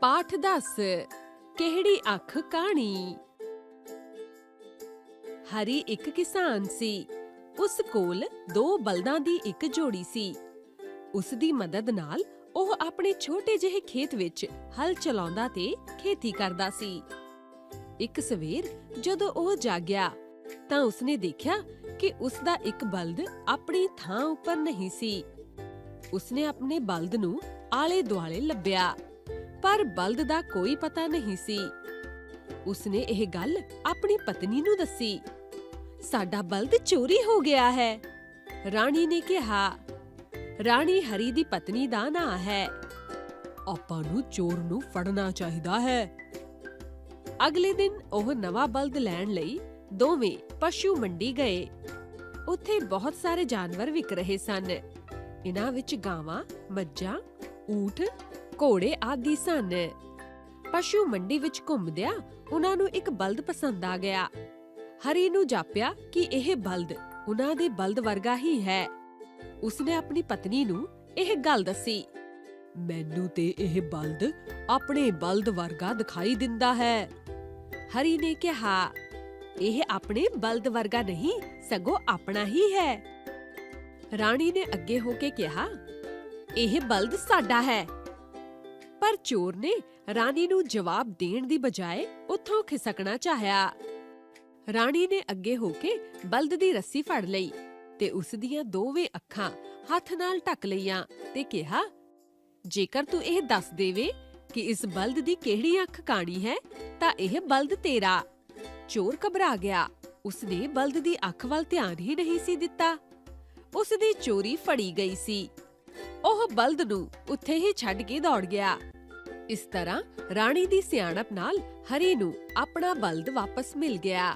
ਪਾਠ ਦੱਸ, ਕਿਹੜੀ ਅੱਖ ਕਾਣੀ? ਹਰੀ ਇੱਕ ਕਿਸਾਨ ਸੀ। ਉਸ ਕੋਲ ਦੋ ਬਲਦਾਂ ਦੀ ਇੱਕ ਜੋੜੀ ਸੀ। ਉਸ ਦੀ ਮਦਦ ਨਾਲ ਉਹ ਆਪਣੇ ਛੋਟੇ ਜਿਹੇ ਖੇਤ ਵਿੱਚ ਹਲ ਚਲਾਉਂਦਾ ਤੇ ਖੇਤੀ ਕਰਦਾ ਸੀ। ਇੱਕ ਸਵੇਰ ਜਦੋਂ ਉਹ ਜਾਗਿਆ, ਤਾਂ ਉਸਨੇ ਦੇਖਿਆ ਕਿ ਉਸ ਦਾ ਇੱਕ ਬਲਦ ਆਪਣੀ ਥਾਂ ਉੱਪਰ ਨਹੀਂ ਸੀ। ਉਸਨੇ ਆਪਣੇ ਬਲਦ ਨੂੰ ਆਲੇ ਦੁਆਲੇ ਲੱਭਿਆ। ਪਰ ਬਲਦ ਦਾ ਕੋਈ ਪਤਾ ਨਹੀਂ ਸੀ। ਉਸਨੇ ਇਹ ਗੱਲ ਆਪਣੀ ਪਤਨੀ ਨੂੰ ਦੱਸੀ। ਸਾਡਾ ਬਲਦ ਚੋਰੀ ਹੋ ਗਿਆ ਹੈ, ਰਾਣੀ ਨੇ ਕਿਹਾ। ਰਾਣੀ ਹਰੀ ਦੀ ਪਤਨੀ ਦਾ ਨਾਂ ਹੈ। ਆਪਾਂ ਨੂੰ ਚੋਰ ਨੂੰ ਫੜਨਾ ਚਾਹੀਦਾ ਹੈ। ਅਗਲੇ ਦਿਨ ਉਹ ਨਵਾਂ ਬਲਦ ਲੈਣ ਲਈ ਦੋਵੇਂ ਪਸ਼ੂ ਮੰਡੀ ਗਏ। ਉੱਥੇ ਬਹੁਤ ਸਾਰੇ ਜਾਨਵਰ ਵਿਕ ਰਹੇ ਸਨ। ਇਹਨਾਂ ਵਿੱਚ ਗਾਵਾਂ, ਮੱਝਾਂ, ਊਠ ਘੋੜੇ ਆਦਿ ਸਨ। ਪਸ਼ੂ ਮੰਡੀ ਵਿੱਚ ਘੁੰਮਦਿਆਂ ਉਹਨਾਂ ਨੂੰ ਇੱਕ ਬਲਦ ਪਸੰਦ ਆ ਗਿਆ। ਹਰੀ ਨੂੰ ਜਾਪਿਆ ਕਿ ਇਹ ਬਲਦ ਉਹਨਾਂ ਦੇ ਬਲਦ ਵਰਗਾ ਹੀ ਹੈ। ਉਸਨੇ ਆਪਣੀ ਪਤਨੀ ਨੂੰ ਇਹ ਗੱਲ ਦੱਸੀ, ਮੈਨੂੰ ਤੇ ਇਹ ਬਲਦ ਆਪਣੇ ਬਲਦ ਵਰਗਾ ਦਿਖਾਈ ਦਿੰਦਾ ਹੈ। ਹਰੀ ਨੇ ਕਿਹਾ, ਇਹ ਆਪਣੇ ਬਲਦ ਵਰਗਾ ਨਹੀਂ, ਸਗੋਂ ਆਪਣਾ ਹੀ ਹੈ। ਰਾਣੀ ਨੇ ਅੱਗੇ ਹੋ ਕੇ ਕਿਹਾ, ਇਹ ਬਲਦ ਸਾਡਾ ਹੈ। ਪਰ ਚੋਰ ਨੇ ਰਾਣੀ ਨੂੰ ਜਵਾਬ ਦੇਣ ਦੀ ਬਜਾਏ ਉੱਥੋਂ ਖਿਸਕਣਾ ਚਾਹਿਆ। ਰਾਣੀ ਨੇ ਅੱਗੇ ਹੋ ਕੇ ਬਲਦ ਦੀ ਰੱਸੀ ਫੜ ਲਈ ਤੇ ਉਸ ਦੀਆਂ ਦੋਵੇਂ ਅੱਖਾਂ ਹੱਥ ਨਾਲ ਢੱਕ ਲਈਆਂ ਤੇ ਕਿਹਾ, ਜੇਕਰ ਤੂੰ ਇਹ ਦੱਸ ਦੇਵੇ ਕਿ ਇਸ ਬਲਦ ਦੀ ਕਿਹੜੀ ਅੱਖ ਕਾਣੀ ਹੈ, ਤਾਂ ਇਹ ਬਲਦ ਤੇਰਾ। ਚੋਰ ਘਬਰਾ ਗਿਆ। ਉਸਨੇ ਬਲਦ ਦੀ ਅੱਖ ਵੱਲ ਧਿਆਨ ਹੀ ਨਹੀਂ ਸੀ ਦਿੱਤਾ। ਉਸ ਦੀ ਚੋਰੀ ਫੜੀ ਗਈ ਸੀ। ਉਹ ਬਲਦ ਨੂੰ ਉੱਥੇ ਹੀ ਛੱਡ ਕੇ ਦੌੜ ਗਿਆ। ਇਸ ਤਰ੍ਹਾਂ ਰਾਣੀ ਦੀ ਸਿਆਣਪ ਨਾਲ ਹਰੀ ਨੂੰ ਆਪਣਾ ਬਲਦ ਵਾਪਸ ਮਿਲ ਗਿਆ।